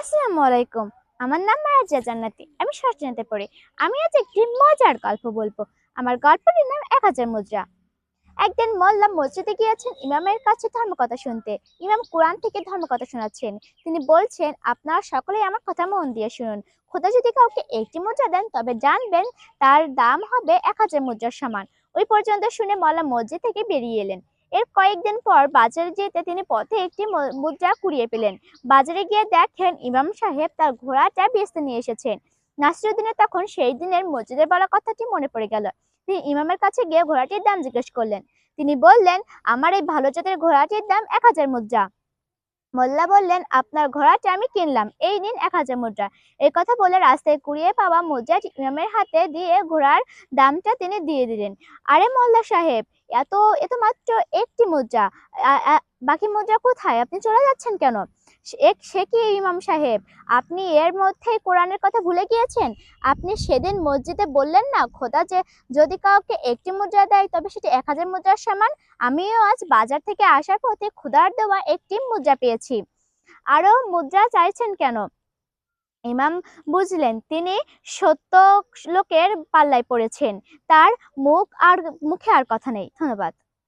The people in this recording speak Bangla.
আসসালামু আলাইকুম আমার নাম মারাজিয়া জান্নাতি। আমি ষষ্ঠ পড়ি। আমি আজ একটি মজার গল্প বলব। আমার গল্পটির নাম এক হাজার মুদ্রা। একদিন মোল্লা মসজিদে গিয়েছেন ইমামের কাছে ধর্মকথা শুনতে। ইমাম কোরআন থেকে ধর্মকথা শোনাচ্ছেন। তিনি বলছেন, আপনারা সকলেই আমার কথা মন দিয়ে শুনুন। খোদা যদি কাউকে একটি মুদ্রা দেন, তবে জানবেন তার দাম হবে এক হাজার মুদ্রার সমান। ওই পর্যন্ত শুনে মোল্লা মসজিদ থেকে বেরিয়ে এলেন। এর কয়েকদিন পর বাজারে যেতে তিনি পথে একটি মুদ্রা কুড়িয়ে পেলেন। বাজারে গিয়ে দেখেন ইমাম সাহেব তার ঘোড়াটা বেচতে নিয়ে এসেছেন। নাসিরুদ্দিনের তখন সেই দিনের মসজিদের বলা কথাটি মনে পড়ে গেল। তিনি ইমামের কাছে গিয়ে ঘোড়াটির দাম জিজ্ঞেস করলেন। তিনি বললেন, আমার এই ভালো জাতের ঘোড়াটির দাম এক হাজার মুদ্রা। মোল্লা বললেন, আপনার ঘোড়াটি আমি কিনলাম। এই নিন এক হাজার মুদ্রা। এই কথা বলে রাস্তায় কুড়িয়ে পাওয়া মুদ্রা ইমামের হাতে দিয়ে ঘোড়ার দামটা তিনি দিয়ে দিলেন। আরে মোল্লা সাহেব, এত এত মাত্র একটি মুদ্রা। বাকি মুদ্রা কোথায়? আপনি চলে যাচ্ছেন কেন? এক সে কি ইমাম সাহেব? আপনি এর মধ্যেই কোরআনের কথা ভুলে গিয়েছেন? আপনি সেদিন মসজিদে বললেন না, খোদা যে যদি কাউকে একটি মুদ্রা দেয়, তবে সেটি এক হাজার মুদ্রার সমান। আমিও আজ বাজার থেকে আসার পথে ক্ষুধার দেওয়া একটি মুদ্রা পেয়েছি। আরও মুদ্রা চাইছেন কেন? ইমাম বুঝলেন, তিনি সত্য লোকের পাল্লায় পড়েছেন। তার মুখ আর, মুখে আর কথা নেই। ধন্যবাদ।